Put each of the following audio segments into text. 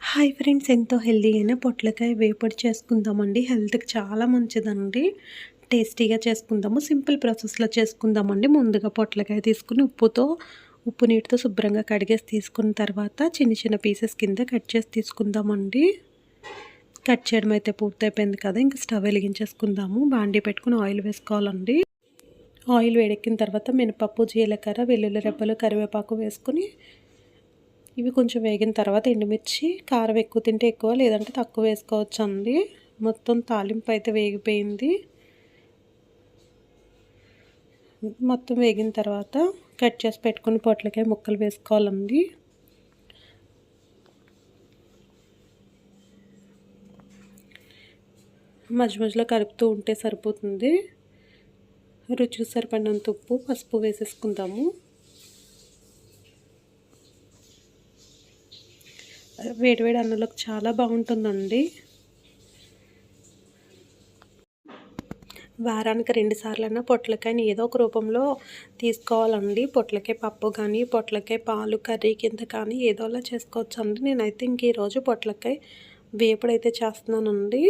Hi friends ఎంతో healthy అయిన పొట్లకాయ వేపడి చేసుకుందామండి. హెల్త్కి చాలా మంచిదండి టేస్టీగా చేసుకుందాము సింపుల్ ప్రాసెస్లో చేసుకుందామండి. ముందుగా పొట్లకాయ తీసుకుని ఉప్పుతో ఉప్పు నీటితో శుభ్రంగా కడిగేసి తీసుకున్న తర్వాత చిన్న చిన్న పీసెస్ కింద కట్ చేసి తీసుకుందామండి. కట్ చేయడం అయితే పూర్తయిపోయింది కదా ఇంకా స్టవ్ వెలిగించేసుకుందాము. బాండీ పెట్టుకుని ఆయిల్ వేసుకోవాలండి. ఆయిల్ వేడెక్కిన తర్వాత మినపప్పు జీలకర్ర వెల్లుల్లి రెబ్బలు కరివేపాకు వేసుకుని ఇవి కొంచెం వేగిన తర్వాత ఎండుమిర్చి కారం ఎక్కువ తింటే ఎక్కువ లేదంటే తక్కువ వేసుకోవచ్చు అండి. మొత్తం తాలింపు అయితే వేగిపోయింది. మొత్తం వేగిన తర్వాత కట్ చేసి పెట్టుకుని పొట్లకాయ ముక్కలు వేసుకోవాలండి. మధ్య మధ్యలో కలుపుతూ ఉంటే సరిపోతుంది. రుచికి సరిపడినంత ఉప్పు పసుపు వేసేసుకుందాము. వేడివేడి అన్నంలోకి చాలా బాగుంటుందండి. వారానికి రెండు అయినా పొట్లకాయని ఏదో ఒక రూపంలో తీసుకోవాలండి. పొట్లకాయ పప్పు కానీ పొట్లకాయ పాలు కర్రీ కింద కానీ ఏదోలా చేసుకోవచ్చు అండి నేనైతే ఇంక ఈరోజు పొట్లకాయ వేపుడైతే చేస్తున్నానండి.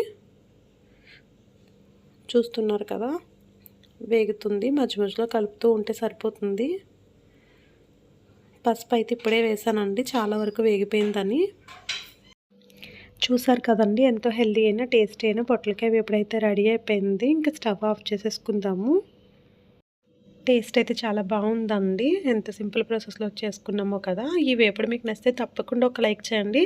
చూస్తున్నారు కదా వేగుతుంది. మధ్య మధ్యలో కలుపుతూ ఉంటే సరిపోతుంది. పసుపు అయితే ఇప్పుడే వేసానండి. చాలా వరకు వేగిపోయిందని. చూసారు కదండి ఎంతో హెల్దీ అయినా టేస్టీ అయినా పొట్లకాయ ఎప్పుడైతే రెడీ అయిపోయింది. ఇంకా స్టవ్ ఆఫ్ చేసేసుకుందాము. టేస్ట్ అయితే చాలా బాగుందండి. ఎంత సింపుల్ ప్రాసెస్లో చేసుకున్నామో కదా. ఈ వేపుడు మీకు నచ్చితే తప్పకుండా ఒక లైక్ చేయండి.